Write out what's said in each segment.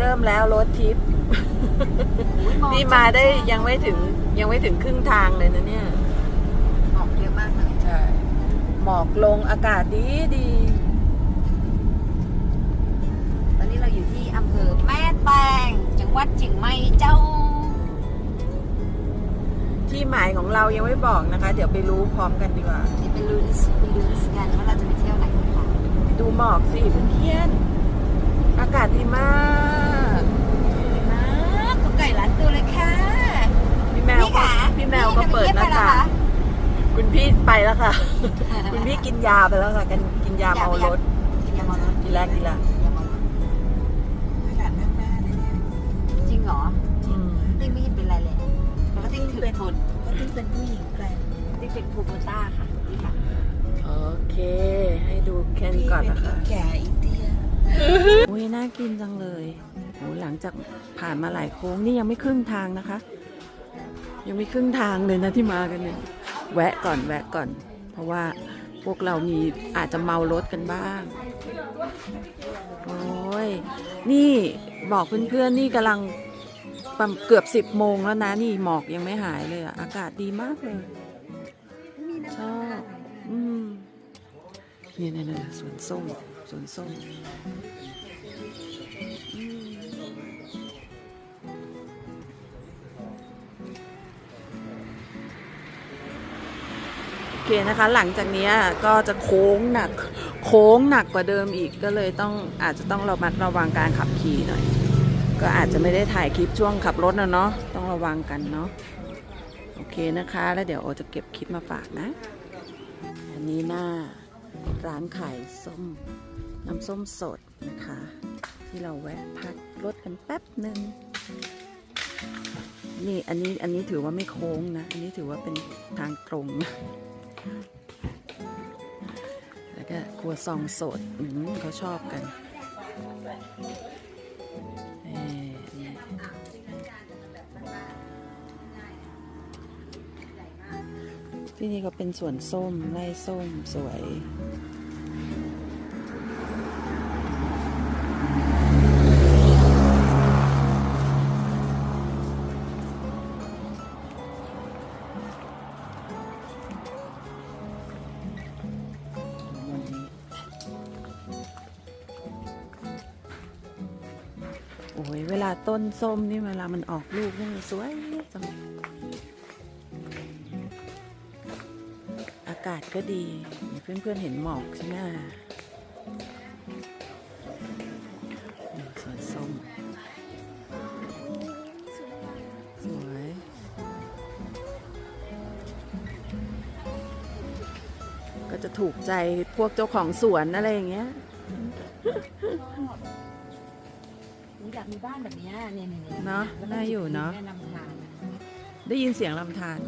เริ่มแล้วรถทิป นี่มาได้ยังไม่ถึงยังไม่ถึงครึ่งทางเลยนะเนี่ย หมอกเยอะมากเลยใช่ หมอกลงอากาศดีดีตอนนี้เราอยู่ที่อำเภอแม่แตงจังหวัดเชียงใหม่เจ้า ที่หมายของเรายังไม่บอกนะคะ เดี๋ยวไปรู้พร้อมกันดีกว่าเดี๋ยวไปลุ้นไปลุ้นกันว่าเราจะไปเที่ยวไหนกันค่ะดูหมอกสิเพื่อนๆ อากาศดีมากมากุ๊กไก่ร้านตัวเลยค่ะ พี่แมวนี่ก็ค่ะพี่แมวก็เปิดหน้าต่างคุณพี่ไปแล้วค่ะ คุณพี่กินยาไปแล้วค่ะกันกินยาเมารถกินยาเมารถกินแล้วกินแล้วยาเมารถอากาศมากมากเลยเนี่ยจริงเหรออืมติ๊กไม่เห็นเป็นไรเลยแล้วก็ติ๊กถือทนก็ที่เป็นผู้หญิงแกร่งติ๊กเป็นคูโบต้าค่ะนี่ค่ะ โอเค ให้ดูแค่นี้ก่อนนะคะพี่เป็อีแก่อีเตี้ย โอ้ยน่ากินจังเลยโอ้หลังจากผ่านมาหลายโค้งนี่ยังไม่ครึ่งทางนะคะ ยังไม่ครึ่งทางเลยนะที่มากันเนี่ยแวะก่อนแวะก่อน เพราะว่าพวกเรามีอาจจะเมารถกันบ้าง โอ้ย นี่บอกเพื่อนๆนี่กำลังเกือบสิบโมงแล้วนะนี่หมอกยังไม่หายเลยอะอากาศดีมากเลยชอบอืมนี่ยเนี่ยเนี่ยสวนส้ม สวนส้มโอเคนะคะ หลังจากนี้ก็จะโค้งหนัก โค้งหนักกว่าเดิมอีกก็เลยต้องอาจจะต้องระมัดระวังการขับขี่หน่อย ก็อาจจะไม่ได้ถ่ายคลิปช่วงขับรถนะเนาะต้องระวังกันเนาะโอเคนะคะ แล้วเดี๋ยวโอจะเก็บคลิปมาฝากนะ อันนี้หน้า ร้านขายส้มน้ำส้มสดนะคะ ที่เราแวะพักรถกันแป๊บหนึ่งนี่อันนี้อันนี้ถือว่าไม่โค้งนะ อันนี้ถือว่าเป็นทางตรง แล้วก็ครัวซองสดเขาชอบกัน ที่นี่ก็เป็นสวนส้มไร่ส้มสวยโอ้ยเวลาต้นส้มนี่เวลามันออกลูกนี่มันสวยจังากาศก็ดี เพื่อนๆเห็นหมอกใช่ไหมนี่สวนส้ม สวย ก็จะถูกใจพวกเจ้าของสวนอะไรอย่างเงี้ยอยากมีบ้านแบบเนี้ยเนี่ยเนี่ยเนี่ยเนอะน่าอยู่เนอะแนะนำทางได้ยินเสียงลำธาร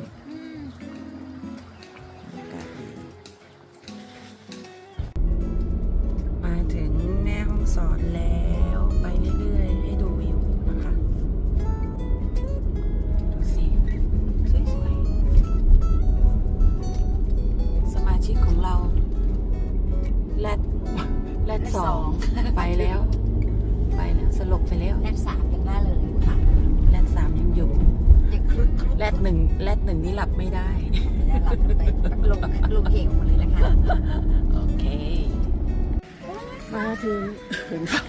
ไม่ได้ได้หลับไปลงลงเหวมาเลยนะคะ โอเค มาถึงเหินฟ้า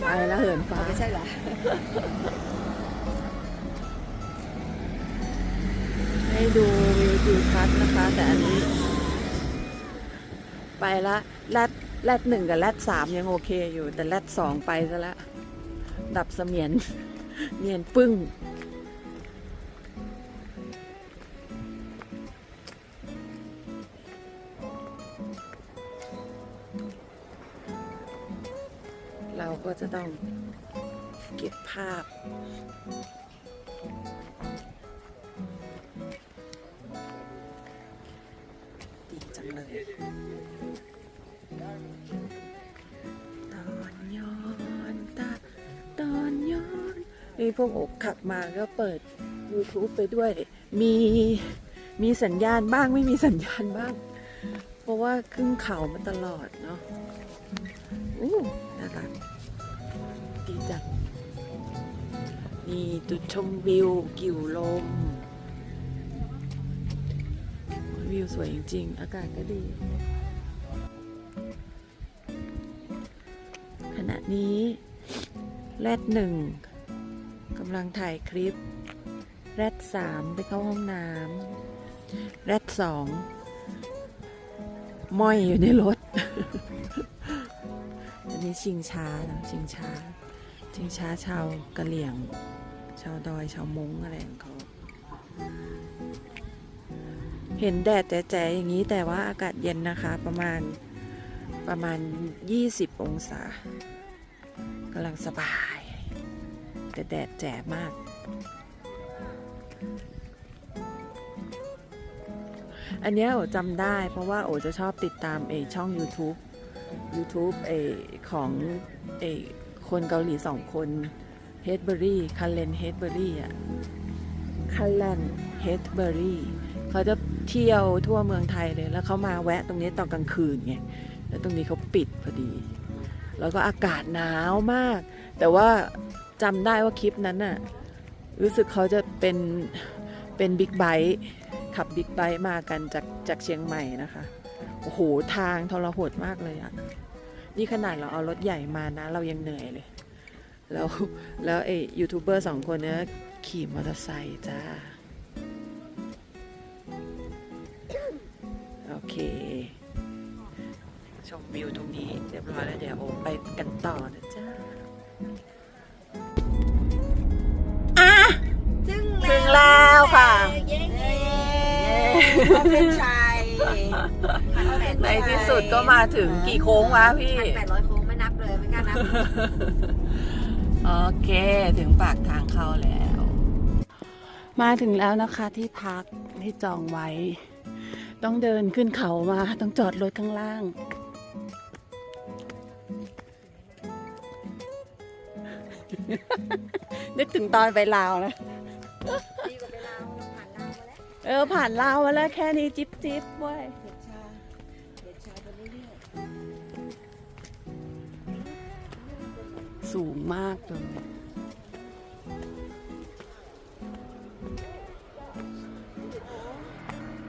ไปแล้วเหินฟ้าไม่ใช่เหรอให้ดูวิวทิวทัศน์นะคะ แต่อันนี้ ไปละแรดแรดหนึ่งกับแรดสามยังโอเคอยู่ แต่แรดสองไปซะละดับเสมียนเนียนปึ้ง เราก็จะต้องเก็บภาพ ดีจังเลย ตอนย้อนตาตอนย้อนนี่พวกอกขับมาก็เปิด YouTube ไปด้วย มีมีสัญญาณบ้างไม่มีสัญญาณบ้าง เพราะว่าขึ้นเขามาตลอดเนาะอู้น่ารัก นี่จุดชมวิว กิ่วลม วิวสวยจริง ๆ อากาศก็ดี ขณะนี้แรดหนึ่งกำลังถ่ายคลิป แรดสามไปเข้าห้องน้ำแรดสองม้อยอยู่ในรถ อันนี้ชิงช้านะชิงช้า ชิงช้าชาวกะเหลี่ยง ชาวดอยชาวมงอะไรของเขาเห็นแดดแจ๋ๆอย่างนี้แต่ว่าอากาศเย็นนะคะประมาณประมาณ 20 องศากำลังสบาย แต่แดดแจ๋มาก อันเนี้ยโอจำได้เพราะว่าโอจะชอบติดตามเอช่อง YouTube YouTube เอของเอคนเกาหลีสองคน เฮดเบอรี่คันเลนเฮดเบอรี่อะคันเลนเฮดเบอรี่เขาจะเที่ยวทั่วเมืองไทยเลย แล้วเขามาแวะตรงนี้ตอนกลางคืนไงแล้วตรงนี้เขาปิดพอดี แล้วก็อากาศหนาวมาก แต่ว่าจำได้ว่าคลิปนั้นน่ะรู้สึกเขาจะเป็นเป็นบิ๊กไบค์ขับบิ๊กไบค์มากันจากจากเชียงใหม่นะคะโอ้โหทางทรหดมากเลยอะนี่ขนาดเราเอารถใหญ่มานะ เรายังเหนื่อยเลย แล้วแล้วไอ้ยูทูบเบอร์สองคนเนี้ยขี่มอเตอร์ไซค์จ้า โอเค ชมวิวตรงนี้เรียบร้อยแล้วเดี๋ยวโอไปกันต่อนะจ้าจึงถึงแล้วค่ะเย้เขาเป็นชายในที่สุดก็มาถึงกี่โค้งวะพี่พันแปดร้อยโค้งไม่นับเลยไม่กล้านับ โอเค ถึงปากทางเข้าแล้ว มาถึงแล้วนะคะที่พักที่จองไว้ ต้องเดินขึ้นเขามา ต้องจอดรถข้างล่าง นึกถึงตอนไปลาวนะดีกว่าเวลาเราผ่านลาวมาแล้วเออ ผ่านลาวมาแล้วแค่นี้จิ๊บจิ๊บเว้ยเด็กชาย สูงมากเลย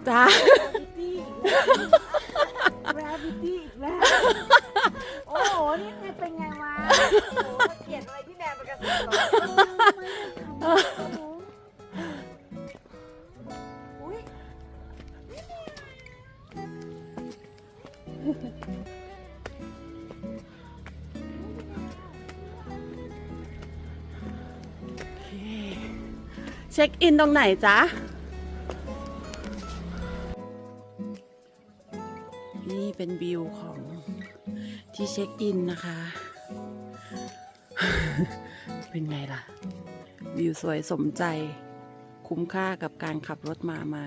จ้าๆ gravity อีกแล้ว โอ้โห นี่เป็นไงวะ โอ้โหเขียนอะไรพี่แมนเป็นกระสือเหรออุ้ย เช็คอินตรงไหนจ๊ะ นี่เป็นวิวของที่เช็คอินนะคะ เป็นไงล่ะ วิวสวยสมใจ คุ้มค่ากับการขับรถมาไหม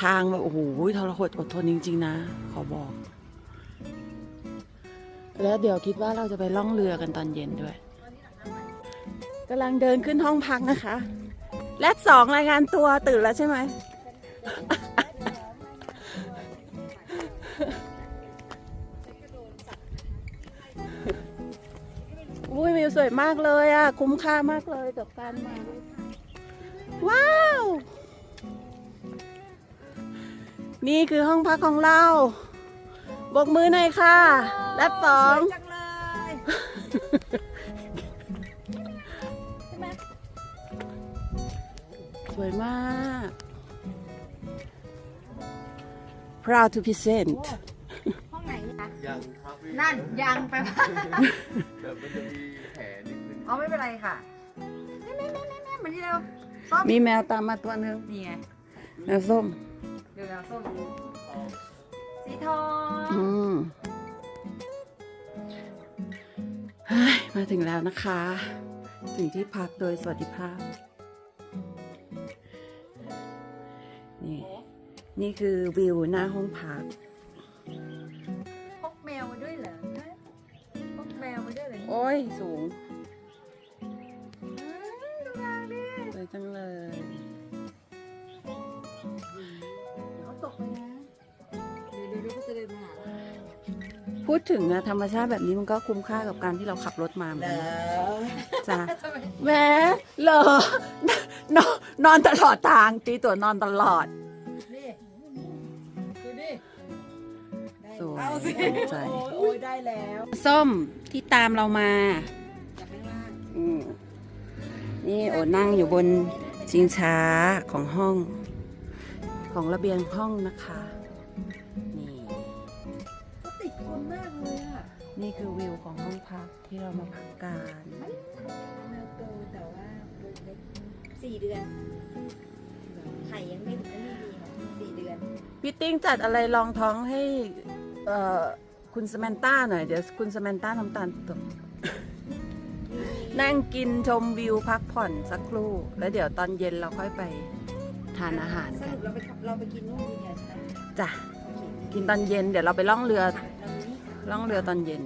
ทางแบบโอ้โหทรหดอดทนจริง ๆ นะ ขอบอก แล้วเดี๋ยวคิดว่าเราจะไปล่องเรือกันตอนเย็นด้วยกำลังเดินขึ้นห้องพักนะคะแรดสองรายงานตัวตื่นแล้วใช่ไหม อุ้ยวิวสวยมากเลยอะ คุ้มค่ามากเลยกับการมา ว้าว นี่คือห้องพักของเรา บกมือหน่อยค่ะ แรดสองสวยจังเลยใช่ไหมสวยมาก proud to present ห้องไหนคะยังครับพี่นั่นยังไปว่าเดี๋ยวมันจะมีแผลนิดนึงอ๋อไม่เป็นไรค่ะแม่แม่แม่แม่แม่มานี่เร็วส้มมีแมวตามมาตัวหนึ่งนี่ไงแมวส้ม เดี๋ยวเราส้มสีทอง อืม มาถึงแล้วนะคะ ถึงที่พักโดยสวัสดิภาพ นี่ นี่คือวิวหน้าห้องพักพกแมวมาด้วยเหรอฮะพกแมวมาด้วยเหรอโอ้ย สูงอืมดูงานดิสวยจังเลยเขาตกไปนะ เดี๋ยวเดี๋ยวเดี๋ยวเขาจะเดินมาหาเรา พูดถึงอะธรรมชาติแบบนี้มันก็คุ้มค่ากับการที่เราขับรถมาเหมือนกันจ้ะแหมเหรอนอนนอนตลอดทางตีตัวนอนตลอด นี่ดูดิสวยเอาสิถูกใจ โอ้ยได้แล้วส้มที่ตามเรามาจากข้างล่างอืมนี่โอนั่งอยู่บนชิงช้าของห้อง ของระเบียงห้องนะคะ นี่คือวิวของห้องพักที่เรามาพักกันแมวโตแต่ว่าตัวเล็กสี่เดือนไข่ยังไม่ไม่มีหรอกสี่เดือนพี่ติ้งจัดอะไรรองท้องให้เอ่อคุณสแมนต้าหน่อย เดี๋ยวคุณสแมนต้าน้ำตาลตกนั่งกินชมวิวพักผ่อนสักครู่ แล้วเดี๋ยวตอนเย็นเราค่อยไปทานอาหารสกันรุปเราไปเราไปกินนู่นนี่ไงใช่ไหมจ้ะโอเคกินตอนเย็นเดี๋ยวเราไปล่องเรือเรานี้ ล่องเรือตอนเย็น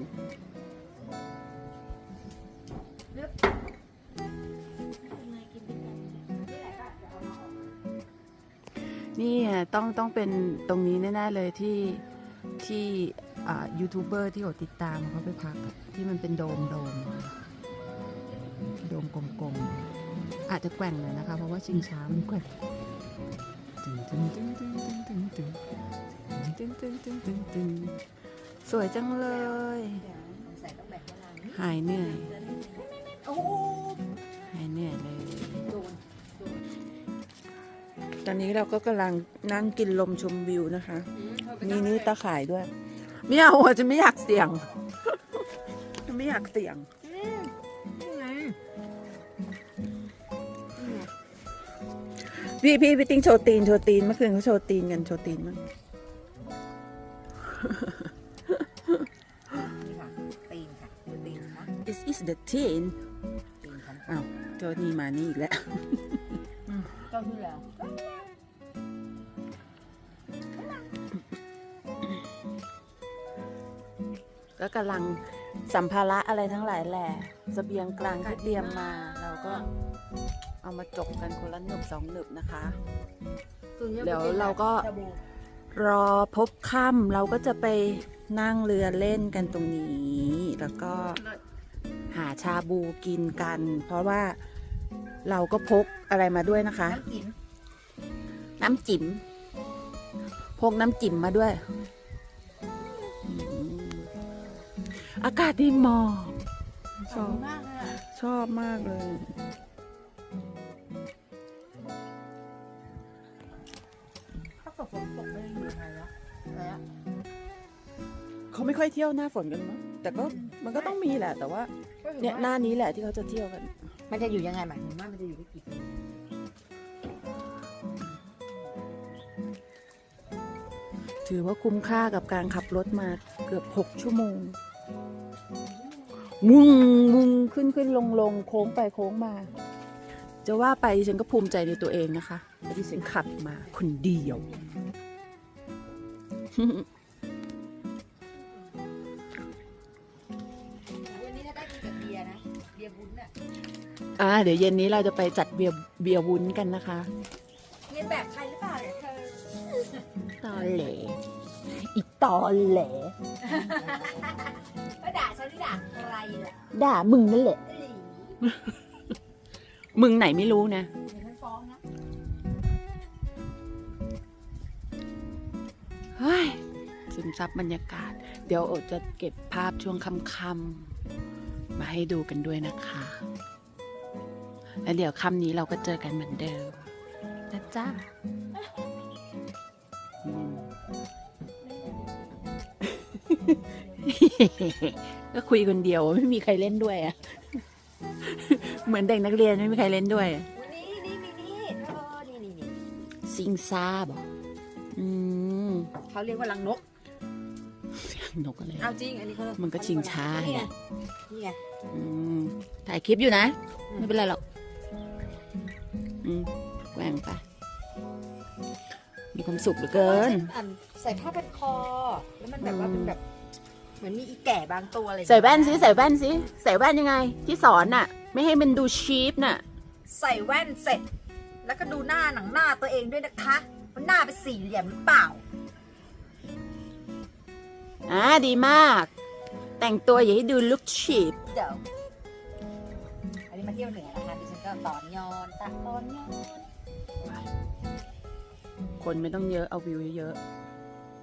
นี่อะต้องต้องเป็นตรงนี้แน่ ๆ เลยที่ที่ยูทูบเบอร์ที่โอติดตามเขาไปพักที่มันเป็นโดมโดมโดมกลมๆ อาจจะแกว่งหน่อยนะคะ เพราะว่าชิงช้ามันแกว่งตึงตึงตึงตึงตึงตึงตึงตึงตึงตึงตึงตึง สวยจังเลย หายเหนื่อยหายเหนื่อยเลย ตอนนี้เราก็กำลังนั่งกินลมชมวิวนะคะ มีนี่ตาข่ายด้วย ไม่เอาอะจะไม่อยากเสี่ยง จะไม่อยากเสี่ยงนี่ไงพี่พี่พี่ติ้งโชว์ตีนโชว์ตีนเมื่อคืนเขาโชว์ตีนกันโชว์ตีนมั้ง the teen ตีนค่ะอ้าวเจ้านี่มานี่อีกแล้วเจ้าที่แล้วก็กำลังสัมภาระอะไรทั้งหลายแหละเสบียงกลางที่เตรียมมา เราก็เอามาจบกันคนละหนึบสองหนึบนะคะ เดี๋ยวเราก็รอพบค่ำเราก็จะไปนั่งเรือเล่นกันตรงนี้ แล้วก็ หาชาบูกินกัน เพราะว่าเราก็พกอะไรมาด้วยนะคะ น้ำกินน้ำจิ๋มพกน้ำจิ๋มมาด้วยอืมอากาศดีหมอกชอบมากเลยอะชอบมากเลยถ้าเกิดฝนตกไม่ได้อยู่ไงวะอะไรอะ เขาไม่ค่อยเที่ยวหน้าฝนกันมั้งแต่ก็มันก็ต้องมีแหละ แต่ว่าเนี่ยหน้านี้แหละที่เขาจะเที่ยวกันมันจะอยู่ยังไงหมายถึงว่ามันจะอยู่ได้กี่ปีถือว่าคุ้มค่ากับการขับรถมาเกือบ 6 ชั่วโมง มุ่งมุ่งขึ้นขึ้นลงลงโค้งไปโค้งมา จะว่าไปดิฉันก็ภูมิใจในตัวเองนะคะที่ดิฉันขับมาคนเดียว อ่าเดี๋ยวเย็นนี้เราจะไปจัดเบียร์เบียร์วุ้นกันนะคะเรียนแบบใครหรือเปล่าเนี่ยเธอตอแหลอีตอแหลก็ด่าฉันหรือด่าใครล่ะด่ามึงนั่นแหละเอ้ยมึงไหนไม่รู้นะ เดี๋ยวฉันฟ้องนะเฮ้ยซึมซับบรรยากาศ เดี๋ยวโอดจะเก็บภาพช่วงค่ำๆมาให้ดูกันด้วยนะคะ แล้วเดี๋ยวค่ำนี้เราก็เจอกันเหมือนเดิมนะจ๊ะอืมก็คุยคนเดียวไม่มีใครเล่นด้วยอะเหมือนเด็กนักเรียนไม่มีใครเล่นด้วยวันนี้นี่นี่นี่เธอนี่นี่นี่ซิงซาบออืมเขาเรียกว่าลังนกนกอะไรเอาจริงอันนี้เขามันก็ชิงช้านี่ไงไงนี่ไงอืมถ่ายคลิปอยู่นะอืมไม่เป็นไรหรอกอืม แกว่งไปมีความสุขเหลือเกิน อันใส่ผ้าพันคอ แล้วมันแบบว่าเป็นแบบ เหมือนมีอีแก่บางตัวอะไรใส่แว่นสิใส่แว่นสิใส่แว่นยังไง ที่สอนน่ะ ไม่ให้มันดูชีพน่ะ ใส่แว่นเสร็จ แล้วก็ดูหน้าหนังหน้าตัวเองด้วยนะคะว่าหน้าเป็นสี่เหลี่ยมหรือเปล่าอ่าดีมาก แต่งตัวอย่าให้ดูลุกชีพเดี๋ยวอันนี้มาเที่ยวเหนือนะคะดิฉัน ก็ตอนยอนตักตอนยอนคนไม่ต้องเยอะเอาวิวเยอะ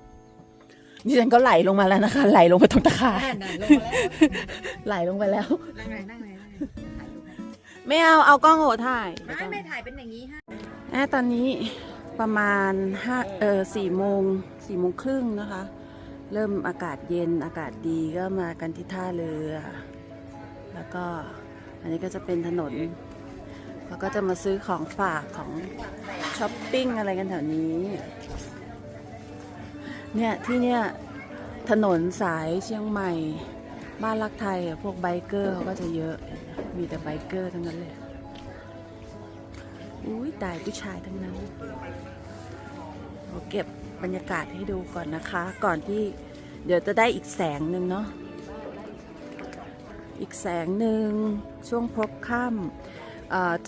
ๆนี่ฉันก็ไหลลงมาแล้วนะคะ ไหลลงไปตรงตะขาบอ่านั่นลงมาแล้วไหลลงไปแล้ว นั่งไงนั่งไงนั่งไงถ่ายรูปให้ไม่เอาเอากล้องโอถ่ายไม่ไม่ถ่ายเป็นอย่างนี้ฮะแอะตอนนี้ประมาณห้าเออสี่โมงสี่โมงครึ่งนะคะ เริ่มอากาศเย็นอากาศดีก็มากันที่ท่าเรือ แล้วก็อันนี้ก็จะเป็นถนน แล้วก็จะมาซื้อของฝากของช้อปปิ้งอะไรกันแถวนี้ เนี่ยที่เนี่ยถนนสายเชียงใหม่ บ้านรักไทยอะพวกไบเกอร์เขาก็จะเยอะ มีแต่ไบเกอร์ทั้งนั้นเลย อุ้ยตายผู้ชายทั้งนั้นเราเก็บบรรยากาศให้ดูก่อนนะคะ ก่อนที่เดี๋ยวจะได้อีกแสงหนึ่งเนาะอีกแสงหนึ่งช่วงพบค่ำ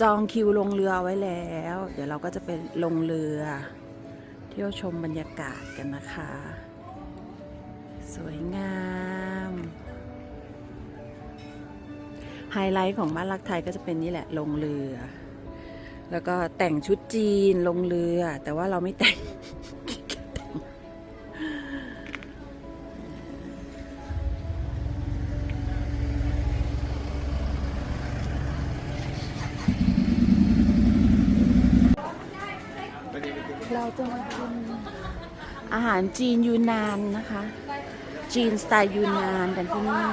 จองคิวลงเรือไว้แล้ว เดี๋ยวเราก็จะไปลงเรือ เที่ยวชมบรรยากาศกันนะคะ สวยงามไฮไลท์ของบ้านรักไทยก็จะเป็นนี่แหละลงเรือ แล้วก็แต่งชุดจีนลงเรือ แต่ว่าเราไม่แต่งารจีนยูนานนะคะ จีนสไตล์ยูนานกันที่นี่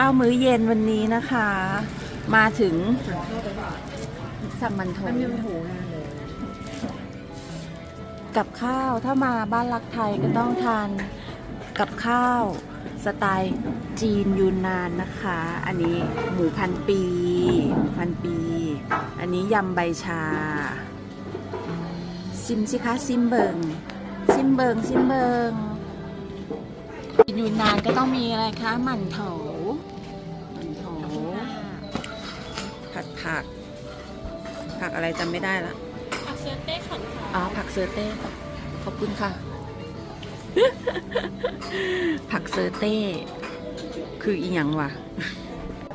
ข้าวมื้อเย็นวันนี้นะคะ มาถึงสั่งมันโถกับข้าวถ้ามาบ้านรักไทยก็ต้องทานกับข้าวสไตล์จีนยูนนานนะคะ อันนี้หมูพันปี พันปี อันนี้ยำใบชา ซิมสิคะซิมเบิงซิมเบิงซิมเบิงยูนนานก็ต้องมีอะไรคะหมั่นโถ ผัดผัก ผักอะไรจำไม่ได้ละผักเซอร์เต้ขันค่ะอ๋อผักเซอร์เต้ขอบคุณค่ะ ผักเซอร์เต้ คืออีหยังวะ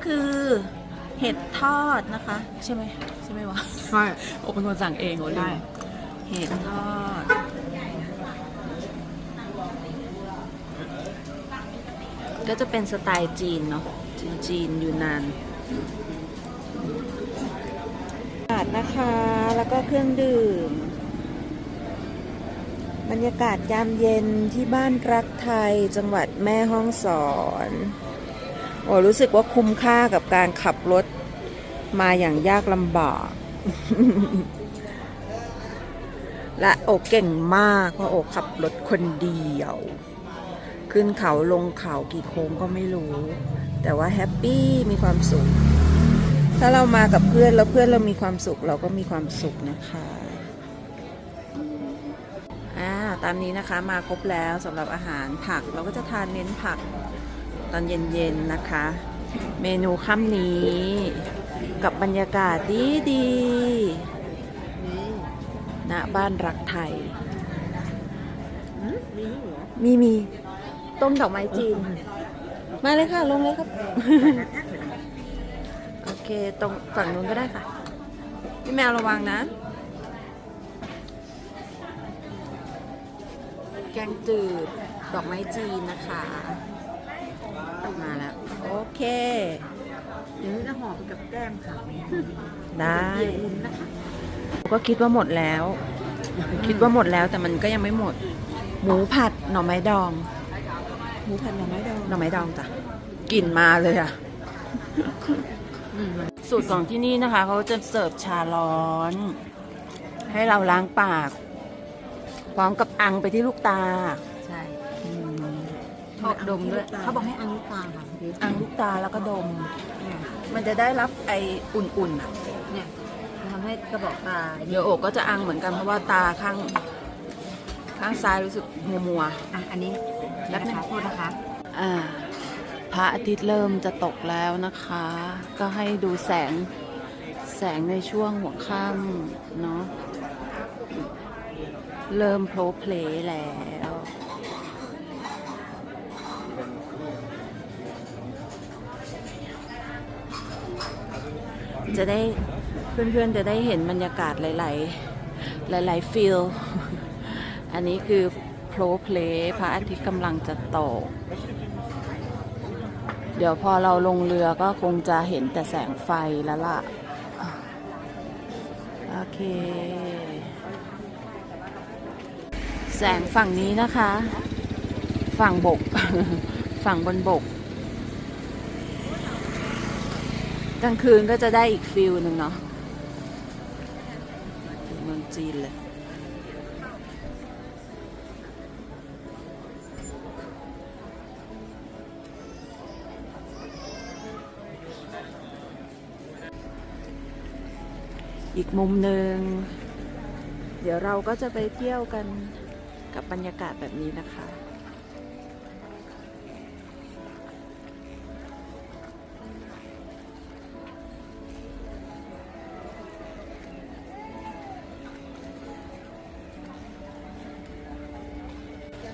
คือเห็ดทอดนะคะ ใช่ไหมใช่ไหมวะใช่โอ้เป็นคนสั่งเองโอ้ลืใช่มเห็ดทอดก็จะเป็นสไตล์จีนเนาะจีนจีนอยู่นานบา ทนะคะ แล้วก็เครื่องดื่ม บรรยากาศยามเย็นที่บ้านรักไทยจังหวัดแม่ฮ่องสอนโอ้รู้สึกว่าคุ้มค่ากับการขับรถมาอย่างยากลำบาก และโอเก่งมากเพราะโอขับรถคนเดียว ขึ้นเขาลงเขากี่โค้งก็ไม่รู้ แต่ว่าแฮปปี้มีความสุข ถ้าเรามากับเพื่อนแล้วเพื่อนเรามีความสุขเราก็มีความสุขนะคะอ่าตามนี้นะคะมาครบแล้วสำหรับอาหารผักเราก็จะทานเน้นผักตอนเย็นๆนะคะ เมนูค่ำนี้ กับบรรยากาศดีดีๆณบ้านรักไทย มีมีต้มดอกไม้จีน มาเลยค่ะ ลงเลยครับโอเค ตรงฝั่งนู้นก็ได้ค่ะ พี่แมวระวังนะ แกงจืด ดอกไม้จีนนะคะมาแล้ว โอเคเดี๋ยวจะห่อไปกับแก้มค่ะ ได้เกี่ยววุ้นนะคะก็คิดว่าหมดแล้ว คิดว่าหมดแล้วแต่มันก็ยังไม่หมด หมูผัดหน่อไม้ดอง หมูผัดหน่อไม้ดอง หน่อไม้ดองจ้ะกลิ่นมาเลยอะ สูตรของที่นี่นะคะเขาจะเสิร์ฟชาร้อน ให้เราล้างปาก พร้อมกับอังไปที่ลูกตา ใช่อืมชอบดมด้วยเขาบอกให้อังลูกตาค่ะอังลูกตาแล้วก็ดม มันจะได้รับไออุ่นๆอะเนี่ยทำให้กระบอกตาเดี๋ยวโอกก็จะอังเหมือนกันเพราะว่าตาข้าง ข้างซ้ายรู้สึกมัวมัวอะอันนี้แป๊บนึงนะคะโทษนะคะๆอ่า พระอาทิตย์เริ่มจะตกแล้วนะคะ ก็ให้ดูแสงแสงในช่วงหัวค่ำเนาะเริ่มโผล่เพลแล้วจะได้เพื่อนๆจะได้เห็นบรรยากาศหลายๆ หลายๆฟิลอันนี้คือโพลเพลพระอาทิตย์กำลังจะตก เดี๋ยวพอเราลงเรือก็คงจะเห็นแต่แสงไฟแล้วล่ะ โอเค แสงฝั่งนี้นะคะ ฝั่งบก ฝั่งบนบก กลางคืนก็จะได้อีกฟิลหนึ่งเนาะถึงเมืองจีนเลย อีกมุมหนึ่ง เดี๋ยวเราก็จะไปเที่ยวกันกับบรรยากาศแบบนี้นะคะ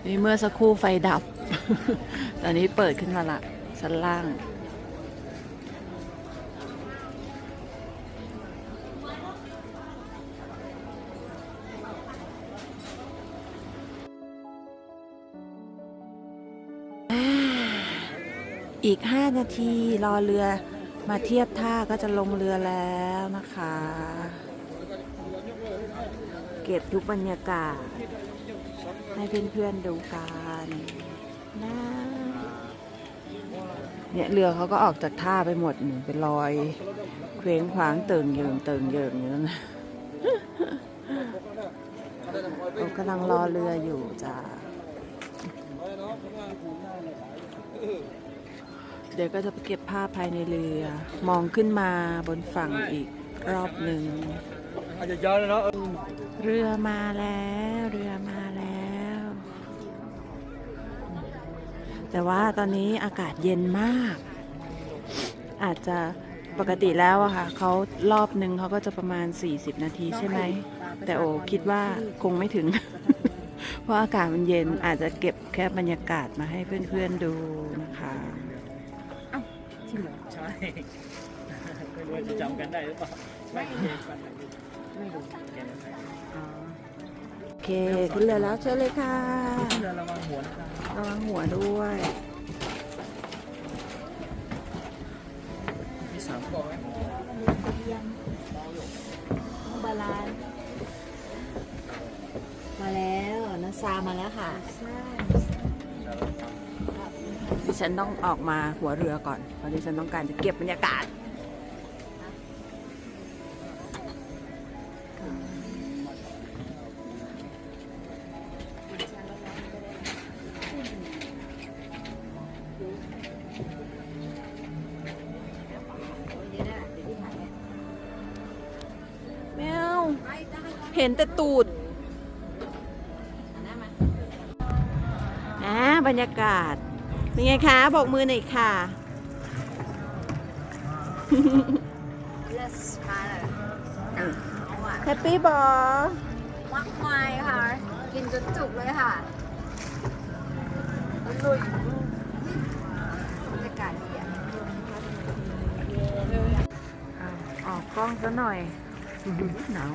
นี่เมื่อสักครู่ไฟดับ ตอนนี้เปิดขึ้นมาละชั้นล่าง อีก 5 นาทีรอเรือมาเทียบท่าก็จะลงเรือแล้วนะคะ เก็บทุกบรรยากาศ ให้เพื่อนๆดูกันนะเนี่ยเรือเขาก็ออกจากท่าไปหมดหนึ่งเป็นรอยเคว้งคว้างเติงเยิงเติงเยิงอยู่นั่นนะเรากำลังรอเรืออยู่จ้า เดี๋ยวก็จะไปเก็บภาพภายในเรือ มองขึ้นมาบนฝั่งอีกรอบหนึ่งอาจจะย้อนแล้วเนาะเรือมาแล้ว เรือมาแล้ว แต่ว่าตอนนี้อากาศเย็นมาก อาจจะปกติแล้วอะค่ะเขารอบหนึ่งเขาก็จะประมาณ 40 นาทีใช่ไหม แต่โอคิดว่าคงไม่ถึง เพราะอากาศมันเย็นอาจจะเก็บแค่บรรยากาศมาให้เพื่อนๆดูนะคะ จริงเหรอใช่ ไม่รู้ว่าจะจำกันได้หรือเปล่าไม่เห็นกันไม่ดูเห็นไหมโอเคขึ้นเรือแล้วเชิญเลยค่ะเรือระวังหัวนะครับระวังหัวด้วยมีสามกล่องไหมเบาลาน มาแล้วนัซามาแล้วค่ะดิ ฉันต้องออกมาหัวเรือก่อนเพราะดิฉันต้องการจะเก็บบรรยากาศแมวเห็นแต่ตูดนะบรรยากาศ เป็นไงคะบอกมือหน่อยค่ะ Yes มาเลยหนาวอะแฮปปี้บอมากมายค่ะ กินจนจุกเลยค่ะลุยบรรยากาศดีอะออกกล้องซะหน่อยหนาว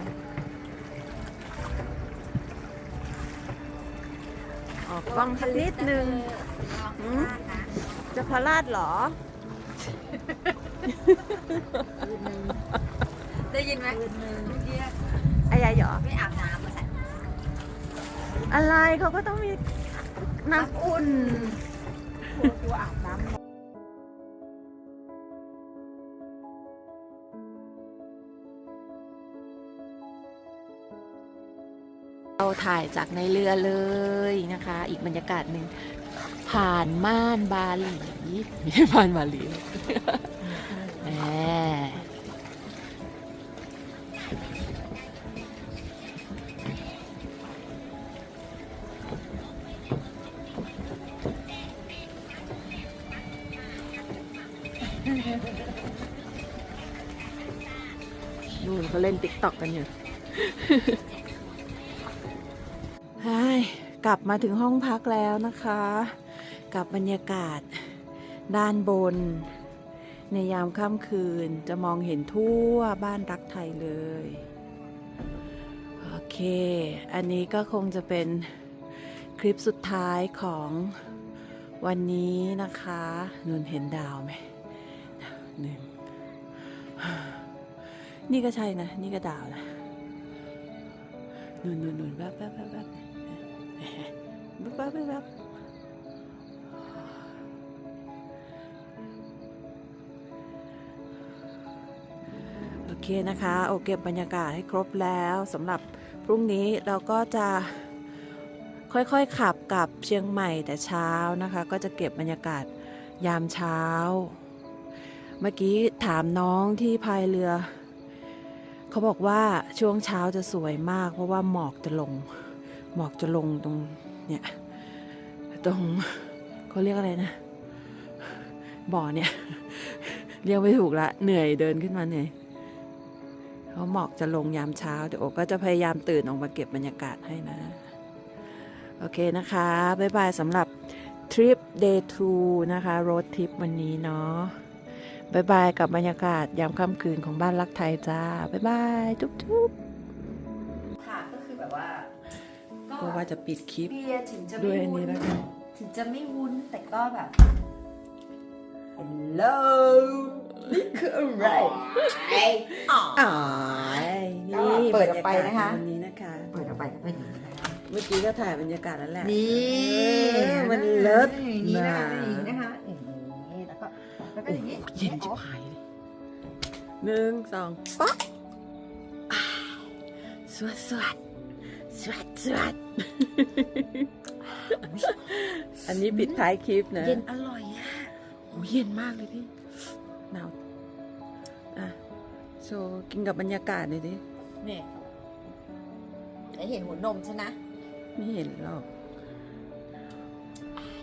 ออกกล้องสักนิดนึง จะพลาดเหรอ ได้ยินไหมเอกี้หยอไม่อาบน้ำมาใส่อะไรเขาก็ต้องมีน้ำอุ่น กลัวอาบน้ำเราถ่ายจากในเรือเลยนะคะ อีกบรรยากาศหนึ่ง ผ่านม่านบาหลีไม่ใช่ม่านบาหลีแหมนู่นเขาเล่นติ๊กต็อกกันอยู่ใช่กลับมาถึงห้องพักแล้วนะคะ กับบรรยากาศ ด้านบน ในยามค่ำคืนจะมองเห็นทั่วบ้านรักไทยเลย โอเค อันนี้ก็คงจะเป็นคลิปสุดท้ายของวันนี้นะคะนุนเห็นดาวไหมหนึ่งนี่ก็ใช่นะ นี่ก็ดาวนะนุนนุนนุนแบบแบบแบบแบบแบบแบบแเคนะคะโอเก็บบรรยากาศให้ครบแล้วสำหรับพรุ่งนี้เราก็จะค่อยๆขับกลับเชียงใหม่แต่เช้านะคะ ก็จะเก็บบรรยากาศยามเช้า เมื่อกี้ถามน้องที่พายเรือ เขาบอกว่าช่วงเช้าจะสวยมาก เพราะว่าหมอกจะลง หมอกจะลงตรงเนี่ยตรงเขาเรียกอะไรนะ บ่อเนี่ย เรียกไม่ถูกละเหนื่อยเดินขึ้นมาเหนื่อย เพราะหมอกจะลงยามเช้า เดี๋ยวโอก็จะพยายามตื่นออกมาเก็บบรรยากาศให้นะ โอเคนะคะ บ๊ายบายสำหรับทริป day 2 นะคะโรดทริปวันนี้เนาะบ๊ายบายกับบรรยากาศยามค่ำคืนของบ้านรักไทยจ้าบ๊ายบายจุ๊บจุ๊บค่ะก็คือแบบว่าก็ว่าจะปิดคลิปเบียร์ถึงจะด้ไม่วยอันวุ้นี้นแล้วกันถึงจะไม่วุ้นแต่ก็แบบ Hello นี่คืออะไรอ๋ออ๋อนี่เปิดออกไปนะคะวันนี้นะคะ เปิดออกไปก็เป็นอย่างนี้นะคะเมื่อกี้ก็ถ่ายบรรยากาศแล้วแหละนี่เออมันเลิศอย่างนี้นะคะนะอย่างนี้นะคะอย่างนี้แล้วก็แล้วก็อย่างนี้เย็นจิบหายเลยหนึ่งสองป๊อกอ่าสวดสวดสวดสวดอันนี้ปิดท้ายคลิปนะ เย็นอร่อยอะโอ้เย็นมากเลยพี่ หนาวอะโชว์กินกับบรรยากาศหน่อยดิเนี่ยได้เห็นหัวนมใช่นะไม่เห็นหรอก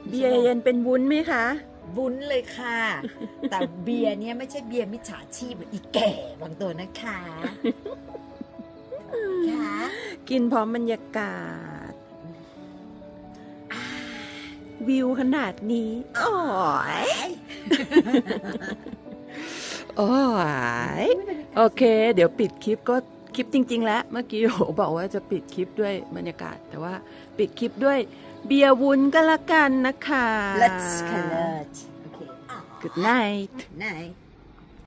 เบียร์เย็นเป็นวุ้นไหมคะ วุ้นเลยค่ะ แต่เบียร์เนี่ยไม่ใช่เบียร์มิจฉาชีพเหมือนอีแก่บางตัวนะคะค่ะกินพร้อมบรรยากาศ วิวขนาดนี้ โอ้ย โอ้ยโอเค เดี๋ยวปิดคลิปก็คลิปจริง ๆ แล้วเมื่อกี้โหบอกว่าจะปิดคลิปด้วยบรรยากาศ แต่ว่าปิดคลิปด้วยเบียร์วุ้นก็แล้วกันนะคะ Let's collect โอเค Good night night